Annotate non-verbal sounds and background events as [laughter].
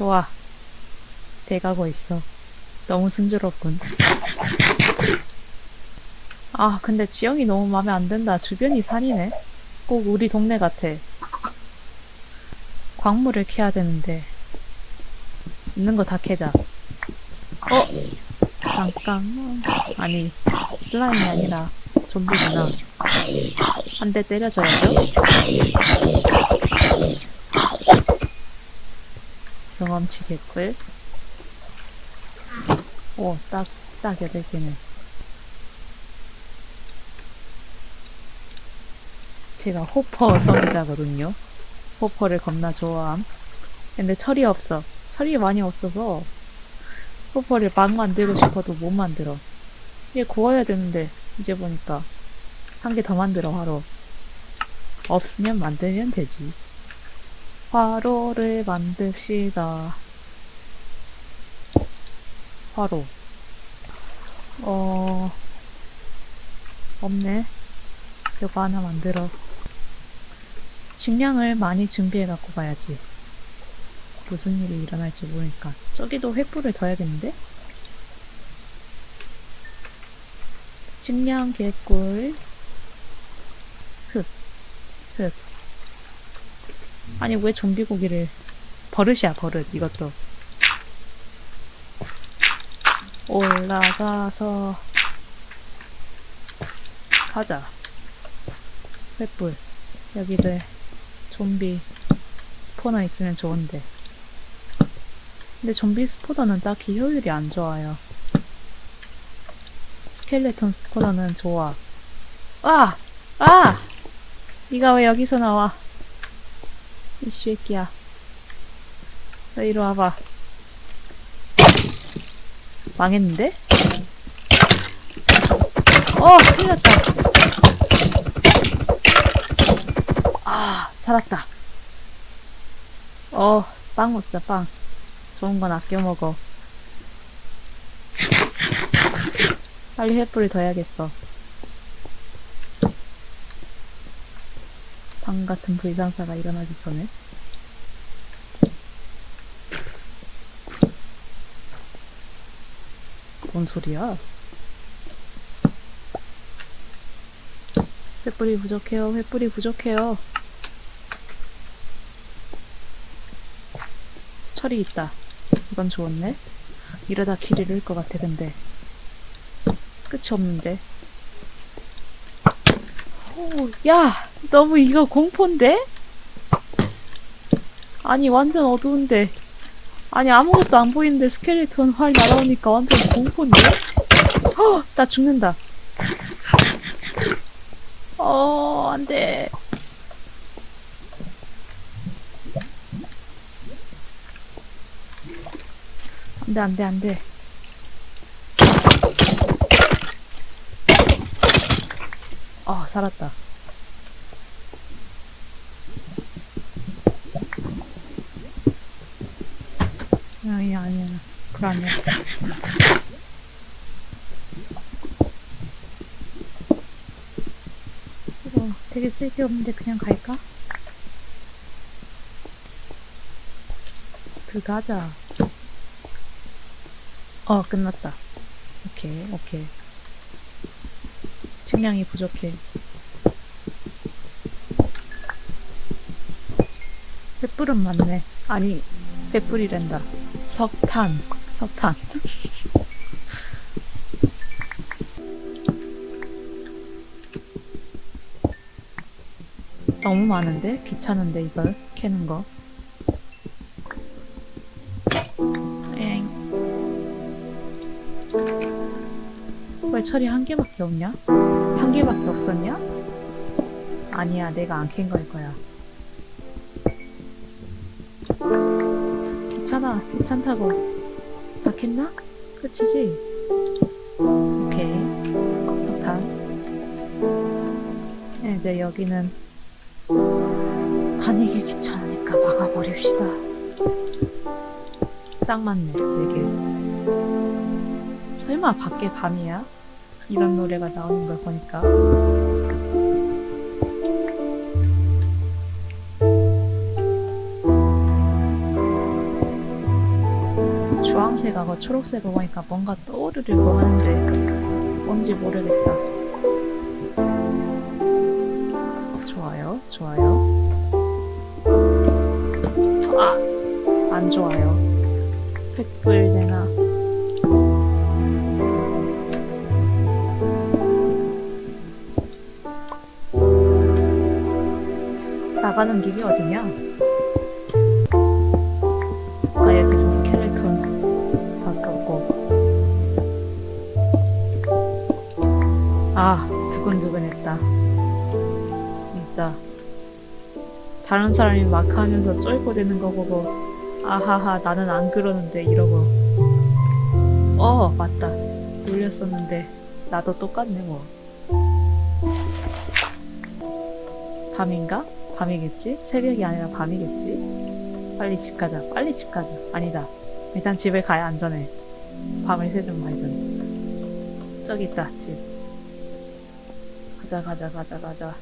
좋아. 돼가고 있어. 너무 순조롭군. 아, 근데 지형이 너무 마음에 안 든다. 주변이 산이네. 꼭 우리 동네 같아. 광물을 캐야 되는데. 있는 거 다 캐자. 어? 잠깐만. 아니, 슬라임이 아니라 좀비구나. 한 대 때려줘야죠. 경험치 개꿀. 오, 딱, 딱 8개네. 제가 호퍼 [laughs] 성자거든요. 호퍼를 겁나 좋아함. 근데 철이 없어. 철이 많이 없어서 호퍼를 막 만들고 싶어도 못 만들어. 얘 구워야 되는데, 이제 보니까. 한 개 더 만들어, 화로. 없으면 만들면 되지. 화로를 만듭시다. 화로. 어, 없네. 이거 하나 만들어. 식량을 많이 준비해 갖고 가야지. 무슨 일이 일어날지 모르니까. 저기도 횃불을 둬야겠는데? 식량 개꿀. 흙. 흙. 아니, 왜 좀비 고기를. 버릇이야, 버릇. 이것도. 올라가서. 가자. 횃불. 여기도 좀비 스포너 있으면 좋은데. 근데 좀비 스포너는 딱히 효율이 안 좋아요. 스켈레톤 스포너는 좋아. 아! 아! 네가 왜 여기서 나와? 이 새끼야. 너 이리 와봐. 망했는데? 어! 났다. 아, 살았다. 어, 빵 먹자, 빵. 좋은 건 아껴 먹어. 빨리 횃불을 더 해야겠어. 방 같은 불상사가 일어나기 전에. 뭔 소리야? 횃불이 부족해요. 횃불이 부족해요. 철이 있다. 이건 좋았네. 이러다 길 잃을 것 같아, 근데. 끝이 없는데. 오, 야! 너무 이거 공포인데? 아니, 완전 어두운데. 아니, 아무것도 안 보이는데 스켈레톤 활 날아오니까 완전 공포인데? 허! 나 죽는다. 어, 안 돼. 안 돼, 안 돼, 안 돼. 아, 살았다. 아니, 아니야. 불안해. 이거 되게 쓸데없는데 그냥 갈까? 들어가자. 어, 끝났다. 오케이, 오케이. 식량이 부족해. 횃불은 맞네. 아니, 횃불이란다. 석탄, 석탄. [laughs] 너무 많은데? 귀찮은데, 이걸 캐는 거. 엥. 왜 철이 한 개밖에 없냐? 한 개밖에 없었냐? 아니야, 내가 안 캔 걸 거야. 괜찮아, 괜찮다고. 다 캤나? 끝이지? 오케이. 석탄. 이제 여기는 다니기 귀찮으니까 막아버립시다. 딱 맞네, 되게. 설마 밖에 밤이야? 이런 노래가 나오는 걸 보니까. 주황색하고 초록색을 보니까 뭔가 떠오르를 거 하는데 뭔지 모르겠다. 좋아요, 좋아요. 아, 안 좋아요. 횃불 내놔. 나가는 길이 어디냐? 아까 여기서 스켈레톤 봤었고. 아, 두근두근했다. 진짜. 다른 사람이 마크하면서 쫄고대는 거 보고, 아하하, 나는 안 그러는데, 이러고. 어, 맞다. 놀렸었는데, 나도 똑같네, 뭐. 밤인가? 밤이겠지? 새벽이 아니라 밤이겠지? 빨리 집 가자. 빨리 집 가자. 아니다. 일단 집에 가야 안전해. 밤을 새든 말든. 저기 있다, 집. 가자, 가자, 가자, 가자.